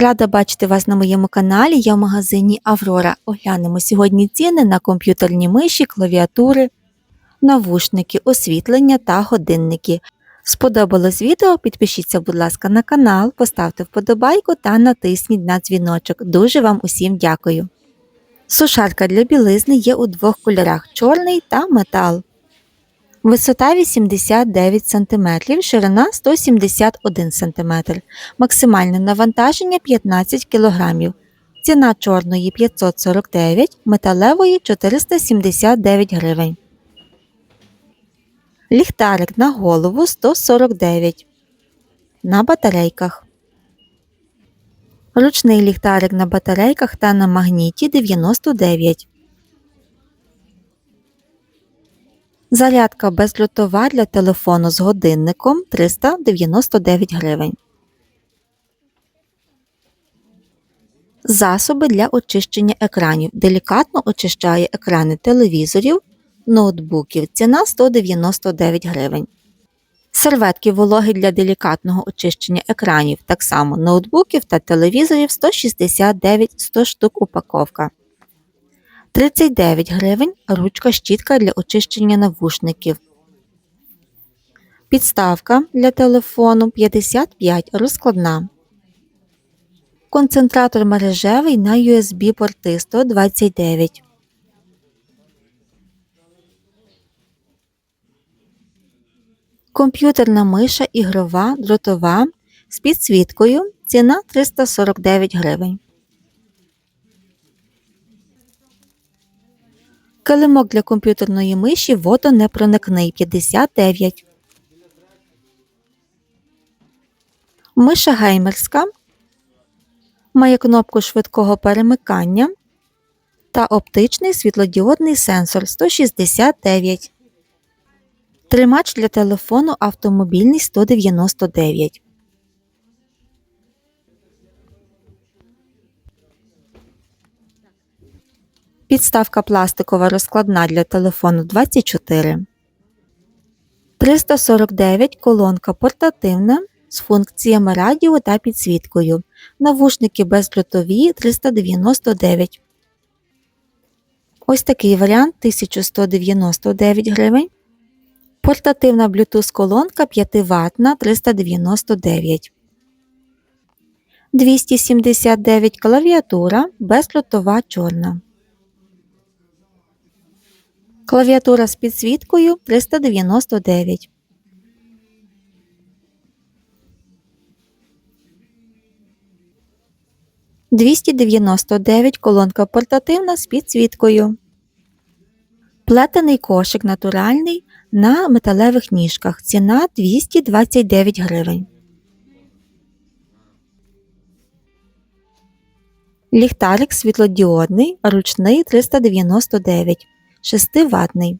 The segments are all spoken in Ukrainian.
Рада бачити вас на моєму каналі. Я в магазині Аврора. Оглянемо сьогодні ціни на комп'ютерні миші, клавіатури, навушники, освітлення та годинники. Сподобалось відео? Підпишіться, будь ласка, на канал, поставте вподобайку та натисніть на дзвіночок. Дуже вам усім дякую. Сушарка для білизни є у двох кольорах чорний та метал. Висота 89 см, ширина 171 см, максимальне навантаження 15 кг. Ціна чорної 549, металевої 479 гривень. Ліхтарик на голову 149. На батарейках. Ручний ліхтарик на батарейках та на магніті 99. Зарядка безлютова для телефону з годинником 399 гривень. Засоби для очищення екранів. Делікатно очищає екрани телевізорів, ноутбуків. Ціна 199 гривень. Серветки вологі для делікатного очищення екранів, так само ноутбуків та телевізорів 169 100 штук упаковка. 39 гривень ручка щітка для очищення навушників. Підставка для телефону 55 розкладна. Концентратор мережевий на USB порти 129. Комп'ютерна миша ігрова дротова з підсвіткою. Ціна 349 гривень. Килимок для комп'ютерної миші водонепроникний 59. Миша геймерська. Має кнопку швидкого перемикання та оптичний світлодіодний сенсор 169. Тримач для телефону автомобільний 199. Підставка пластикова розкладна для телефону 24. 349 колонка портативна з функціями радіо та підсвіткою. Навушники бездротові 399. Ось такий варіант 1199 гривень. Портативна Bluetooth колонка 5 ватна 399. 279 клавіатура бездротова чорна. Клавіатура з підсвіткою 399. Двісті дев'яносто дев'ять колонка портативна з підсвіткою. Плетений кошик натуральний на металевих ніжках. Ціна 229 гривень. Ліхтарик світлодіодний, ручний 399. 6 ватний.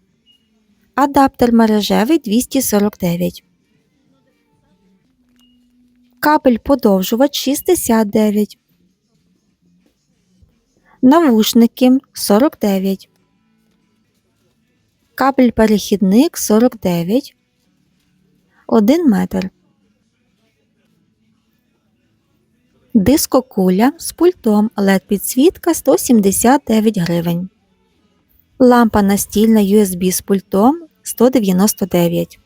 Адаптер мережевий 249. Кабель подовжувач 69. Навушники 49. Кабель перехідник 49. 1 метр. Дискокуля з пультом LED підсвітка 179 гривень. Лампа настільна USB з пультом 199.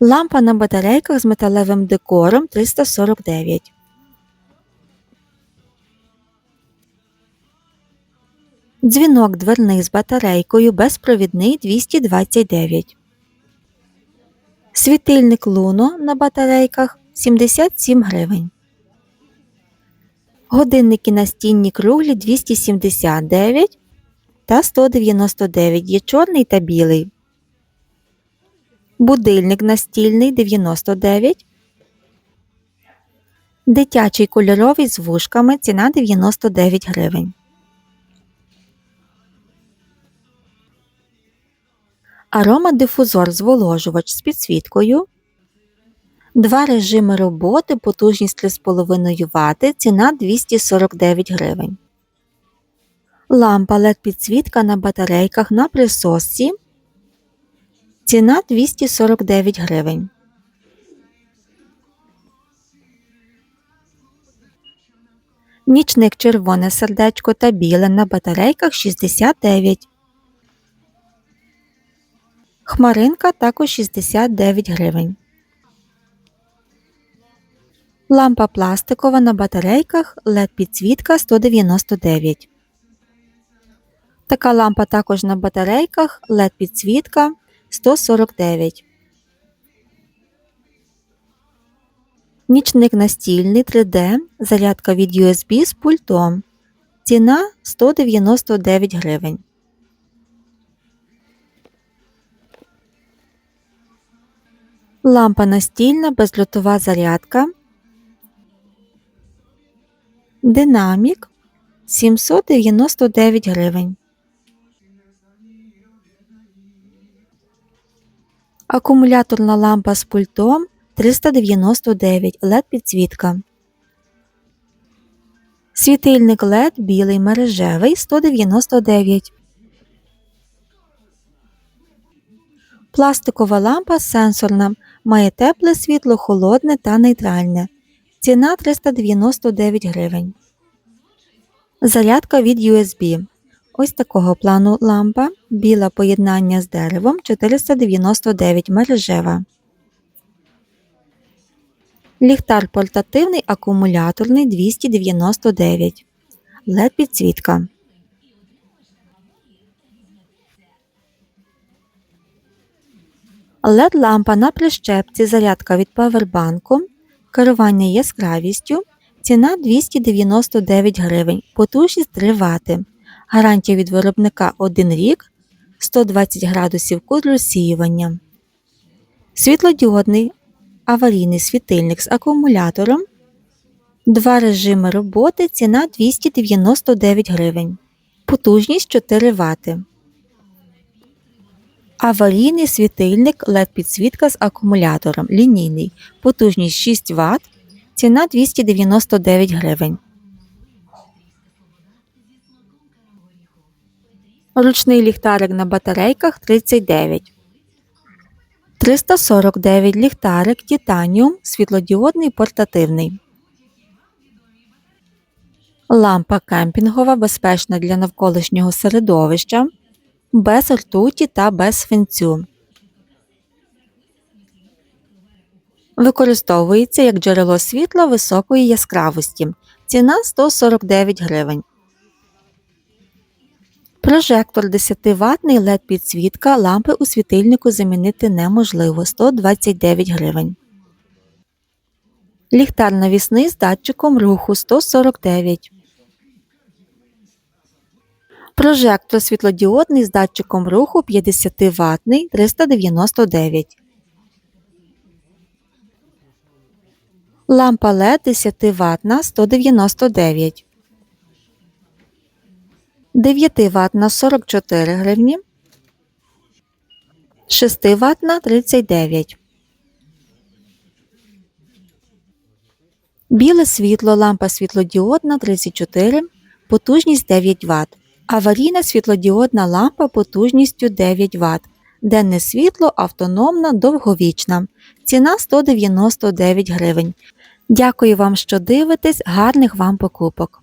Лампа на батарейках з металевим декором 349. Дзвінок дверний з батарейкою безпровідний 229. Світильник Луно на батарейках 77 гривень. Годинники настінні круглі 279 та 199 є чорний та білий. Будильник настільний 99. Дитячий кольоровий з вушками ціна 99 гривень. Аромадифузор зволожувач з підсвіткою. Два режими роботи, потужність 3,5 Вт, ціна 249 гривень. Лампа LED підсвітка на батарейках на присосці. Ціна 249 гривень. Нічник червоне сердечко та біле на батарейках 69. Хмаринка також 69 гривень. Лампа пластикова на батарейках LED підсвітка 199. Така лампа також на батарейках LED підсвітка 149. Нічник настільний 3D, зарядка від USB з пультом. Ціна 199 гривень. Лампа настільна безлютова зарядка. Динамік 799 гривень. Акумуляторна лампа з пультом 399 LED підсвітка. Світильник LED білий мережевий 199. Пластикова лампа сенсорна. Має тепле світло, холодне та нейтральне. Ціна 399 гривень. Зарядка від USB. Ось такого плану лампа. Біла поєднання з деревом 499 мережева. Ліхтар портативний акумуляторний 299. LED підсвітка. LED лампа на прищепці зарядка від павербанку. Керування яскравістю. Ціна 299 гривень. Потужність 3 Вт. Гарантія від виробника 1 рік. 120 градусів кут розсіювання. Світлодіодний аварійний світильник з акумулятором. Два режими роботи. Ціна 299 гривень. Потужність 4 Вт. Аварійний світильник LED підсвітка з акумулятором. Лінійний. Потужність 6 Вт. Ціна 299 гривень. Ручний ліхтарик на батарейках 39. 349 ліхтарик Титаніум світлодіодний портативний. Лампа кемпінгова безпечна для навколишнього середовища. Без ртуті та без свинцю. Використовується як джерело світла високої яскравості. Ціна 149 гривень. Прожектор 10 ватний LED підсвітка лампи у світильнику замінити неможливо 129 гривень. Ліхтар навісний з датчиком руху 149. Прожектор світлодіодний з датчиком руху 50 ватний 399. Лампа LED 10 ватна 199. 9 ватна 44 гривні. 6 ватна 39. Біле світло лампа світлодіодна 34, потужність 9 Вт. Аварійна світлодіодна лампа потужністю 9 Вт. Денне світло автономна довговічна. Ціна 199 гривень. Дякую вам, що дивитесь. Гарних вам покупок!